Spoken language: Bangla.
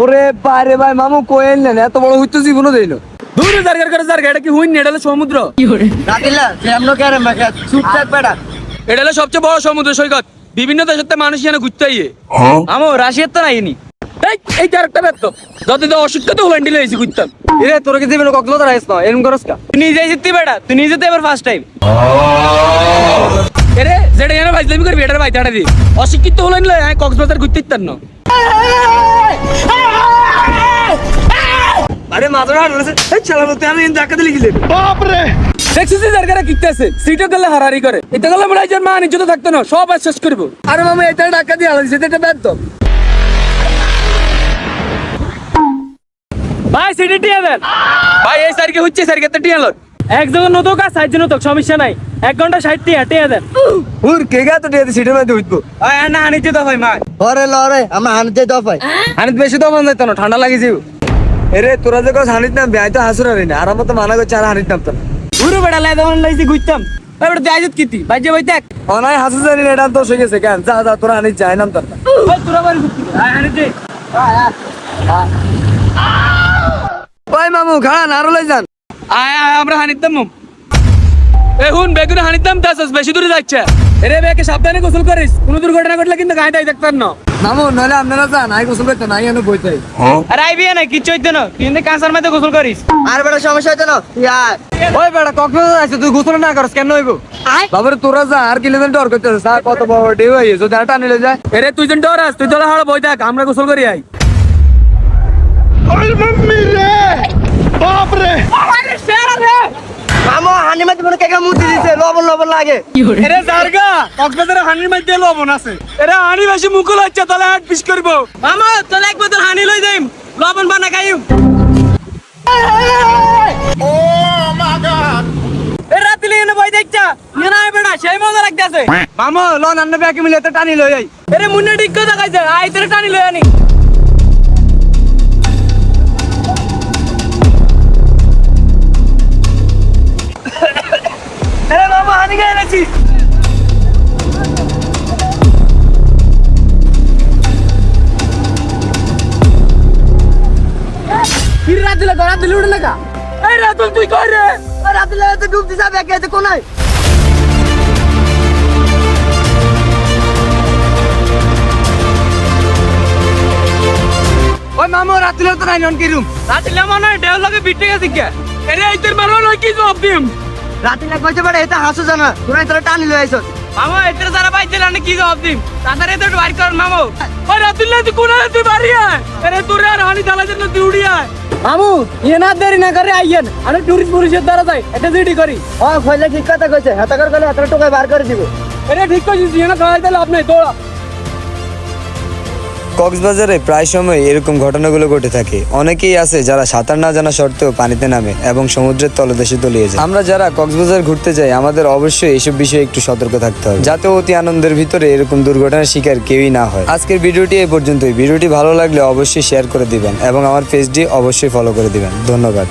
ওরে বাইরে ভাই মামু কোয়েল নেন এত বড় হইতো জীবনও দেইলো দূরে জারগার করে জারগা এটা কি হুইন এটা হলো সমুদ্র? রাতিলা মাখা চুপচাপ বেড়া এটা হলো সবচেয়ে বড় সমুদ্র সৈকত। বিভিন্ন দেশের থেকে মানুষ এখানে ঘুরতে আইয়ে। আমো রাশিয়ার তো নাইনি এই এই তো ব্যর্থ যত তো অসুস্থ তো হোল্যান্ডে লইছি ঘুরতাম। এরে তোর কি জীবনে কক্সবাজার আইস না? এরকম করস কা? তুই নিজে জিততে বেটা তুই নিজে তো এবার ফার্স্ট টাইম এরে যেটা এনে ভাইজলামি করবি এটার বাইতে দি। অশিক্ষিত হলেন লয় কক্সবাজার ঘুরতে ইত্যার না আরে মাথাটা হাঁটলেছে এই চালানো তুই আমি ধাক্কা দিলি গিলে দেখছিস জারগারা কিকতে আছে? সিটও গেলে হারারি করে। এটা মা নিজে থাকতো না সব শেষ করব। আরে মামা এটা ধাক্কা দিয়ে আলাদা সেটা ব্যর্থ। ভাই সিটি টিয়া দেন। ভাই এই সাইডকে হচ্ছে সাইডকে তো টিয়া লোক নতুক আর জন সমস্যা নাই। এক ঘণ্টা দেন। হুর কে গা তো দিয়ে সিটের মধ্যে উঠবো। আয় না আনিতে তো ভাই মা। ওরে লরে আমরা হানিতে দফাই হানিত বেশি তো মন যাইতো না ঠান্ডা লাগি এরে তোরা যে কস হানিত নাম বেআই তো হাসুর আরে না আর আমার তো মানা করছে আর হানিত নামতো না ঘুরে বেড়া লাই লাইছি ঘুরতাম। তারপরে দেয়াজত কিতি বাইজে বই দেখ অনাই হাসু জানি এটা তো গেছে কেন? যা যা তোরা হানিত যায় নাম তোর। ওই তোরা বাড়ি ঘুরতি আয় আনিতে ওই মামু খান আরও লই যান। আয় আয় আমরা হানিতাম এ হুন বেগুনে হানিতাম দাস বেশি দূরে যাচ্ছে। এরে বেকে সাবধানে গোসল করিস। কোনো দুর্ঘটনা ঘটলে কিন্তু গায়ে দেখতাম না। মামু নইলে আপনারা যান নাই গোসল করতে নাই এনে বইতে। আরে আইবি না কিচ্ছু হইতে না। তুই কাঁচার মধ্যে গোসল করিস। আর বেটা সমস্যা হইতো না ইয়ার ওই বেটা কক্সবাজার আছে তুই গোসল না করস কেন হইবো? বাবারে তোরা যা আর কিলে ডর করতেছ স্যার কত বড় ঢেউ হয়ে যদি আর টানিলে যায়। এরে তুই জন ডরাস তুই তোলা হাড় বই দেখ আমরা গোসল করি আই মামু কেকা মুতি দিছে লবণ লবণ লাগে। এরে জারগা কক্সবাজারে হানির মধ্যে লবণ আছে। এরে হানি বেশি মুকুল হচ্ছে তাহলে হাট পিস করব। মামা তাহলে এক বোতল হানি লই দেম। লবণ বানা খাইম। এ রাতিলে এনে বই দেখছা না বেটা সেই মজা লাগতেছে। মামু লন আন্না ব্যাকে মিলে তো টানি লই যাই এরে মুন্নে ঠিক কথা কইছে আই তোরে টানি লই আনি। হানি গায়ে এনেছি কি রাত দিলে গড়া দিলে উঠে লেখা এই রাতুল তুই কই রে? রাতিলে তো ডুব দিছা ব্যাকে তো কোনায়? ওই মামু রাতিলে তো নাই নন কিরুম রাতিলে মনে ঢেউ লাগে বিটে গেছে কে? এরে এই তোর মারো না কি জবাব দিম? রাতিলে কইতে পারে এটা হাসু জানা তোরা তোরা টানি লই আইছ মামা এতে যারা বাইতে না কি জবাব দিম? তাড়াতাড়ি তো বাড়ি কর মামা। ওই রাতিলে তুই কোন তুই বাড়ি আয়? এরে তোর আর হানি দালা জন্য তুই উড়ি আয়। মামু ইয়ে না দেরি না করে আইয়েন। আমি টুরিস্ট পুলিশের দ্বারা যাই এটা জিডি করি। ও কইলে ঠিক কথা কইছে হাতা কর কইলে হাতটা টোকাই বার করে দিব। এটা ঠিক করছিস ইয়ে না কক্সবাজারে প্রায় সময় এরকম ঘটনাগুলো ঘটে থাকে। অনেকেই আছে যারা সাঁতার না জানা সত্ত্বেও পানিতে নামে এবং সমুদ্রের তলদেশে তলিয়ে যায়। আমরা যারা কক্সবাজার ঘুরতে যাই, আমাদের অবশ্যই এসব বিষয়ে একটু সতর্ক থাকতে হবে। যাতে অতি আনন্দের ভিতরে এরকম দুর্ঘটনার শিকার কেউই না হয়। আজকের ভিডিওটি এই পর্যন্তই। ভিডিওটি ভালো লাগলে অবশ্যই শেয়ার করে দিবেন এবং আমার পেজটি অবশ্যই ফলো করে দিবেন। ধন্যবাদ।